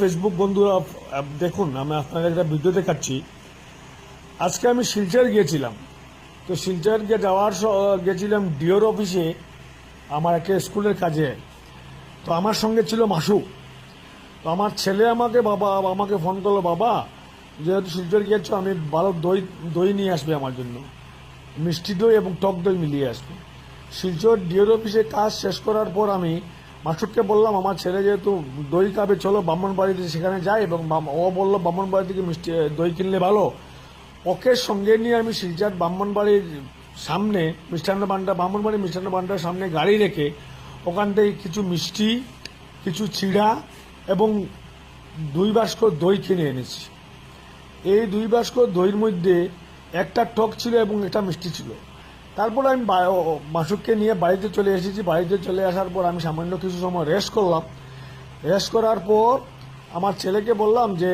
Facebook বন্ধুরা দেখুন, আমি আপনাকে একটা ভিডিও দেখাচ্ছি। আজকে আমি শিলচর গিয়েছিলাম। তো শিলচর গিয়ে যাওয়ার গেছিলাম ডিওর অফিসে আমার একটা স্কুলের কাজে। তো আমার সঙ্গে ছিল মাসু। তো আমার ছেলে আমাকে বাবা, আমাকে ফোন করল, বাবা, যেহেতু শিলচর গিয়েছো, আমি ভালো দই দই নিয়ে আসবে আমার জন্য। মিষ্টি দই এবং টক দই মিলিয়ে আসবে। শিলচর ডিওর অফিসে কাজ শেষ করার পর আমি মাসুদকে বললাম, আমার ছেলে যেহেতু দই খাবে, চলো ব্রাহ্মণ বাড়িতে সেখানে যাই। এবং ও বলল, ব্রাহ্মণ বাড়ি থেকে মিষ্টি দই কিনলে ভালো। ওকে সঙ্গে নিয়ে আমি শিলচর ব্রাহ্মণ বাড়ির সামনে, মিষ্টান্ন ভান্ডার ব্রাহ্মণ বাড়ির মিষ্টান্ন ভান্ডার সামনে গাড়ি রেখে, ওখান থেকে কিছু মিষ্টি, কিছু চিড়া এবং দুই বাস্ক দই কিনে এনেছি। এই দুই বাস্ক দইয়ের মধ্যে একটা টক ছিল এবং একটা মিষ্টি ছিল। তারপর আমি মাসুককে নিয়ে বাড়িতে চলে এসেছি। বাড়িতে চলে আসার পর আমি সামান্য কিছু সময় রেস্ট করলাম। রেস্ট করার পর আমার ছেলেকে বললাম যে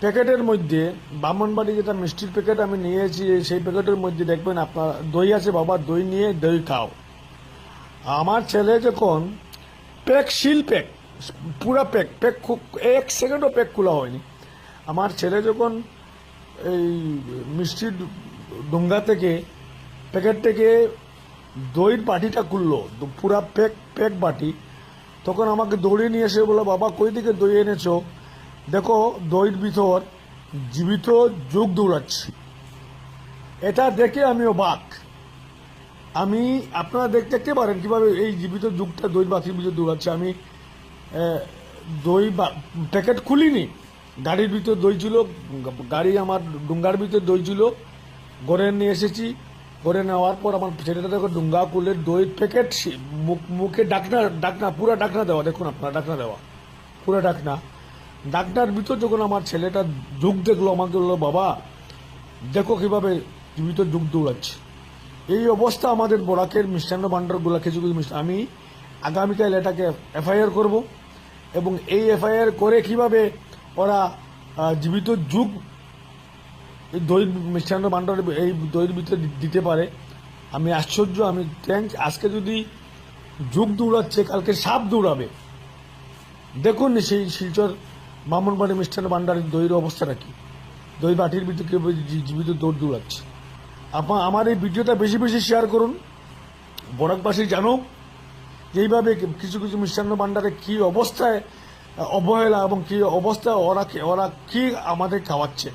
প্যাকেটের মধ্যে, ব্রাহ্মণবাড়ি যেটা মিষ্টির প্যাকেট আমি নিয়েছি, সেই প্যাকেটের মধ্যে দেখবেন আপনার দই আছে বাবা, দই নিয়ে দই খাও। আমার ছেলে যখন প্যাক, শিল প্যাক, পুরা প্যাক প্যাক খুব, এক সেকেন্ডও প্যাক খোলা হয়নি। আমার ছেলে যখন এই মিষ্টির ডোঙ্গা থেকে, প্যাকেট থেকে দইয়ের বাটিটা খুললো পুরা প্যাক প্যাক বাটি। তখন আমাকে দৌড়িয়ে নিয়ে এসে বলল, বাবা, কই থেকে দই এনেছো? দেখো দইয়ের ভিতর জীবিত যোগ দৌড়াচ্ছে। এটা দেখে আমি অবাক আমি, আপনারা দেখতে দেখতে পারেন কীভাবে এই জীবিত যুগটা দই বাতির ভিতরে দৌড়াচ্ছে? আমি দই প্যাকেট খুলিনি। গাড়ির ভিতর দই ছিল, গাড়ি আমার ডুঙ্গার ভিতর দই ছিল। গড়ে নিয়ে এসেছি। গড়ে নেওয়ার পর আমার ছেলেটা দেখো, ডুঙ্গা খুলে দই প্যাকেট মুখ- মুখে ডাকনা ডাকনা, পুরো ডাকনা দেওয়া, দেখুন আপনার, ডাকনা দেওয়া, পুরো ডাকনা। ডাকনার ভিতর যখন আমার ছেলেটা যুগ দেখল, আমাকে বলল, বাবা, দেখো কীভাবে জীবিত যুগ দৌড়াচ্ছে। এই অবস্থা আমাদের বরাকের মিষ্টান্ন ভাণ্ডারগুলো কিছু কিছু মিষ্টান আমি আগামীকাল এটাকে এফআইআর করব এবং এই এফআইআর করে কীভাবে ওরা জীবিত যুগ এই দই মিষ্টান্ন ভাণ্ডার এই দইয়ের ভিতরে দিতে পারে। আমি আশ্চর্য, আমি থ্যাংক আজকে যদি যুগ দৌড়াচ্ছে, কালকে সাপ দৌড়াবে। দেখুন সেই শিলচর ব্রাহ্মণবাড়ি মিষ্টান্ন ভাণ্ডারের দইয়ের অবস্থাটা কি। দই বাটির ভিতরে জীবিত দৌড় দৌড়াচ্ছে। আপনার আমার এই ভিডিওটা বেশি বেশি শেয়ার করুন। বরাকবাসী জানুক এইভাবে কিছু কিছু মিষ্টান্ন ভাণ্ডারে কি অবস্থায় অবহেলা এবং কি অবস্থায় ওরা ওরা কি আমাদের খাওয়াচ্ছে।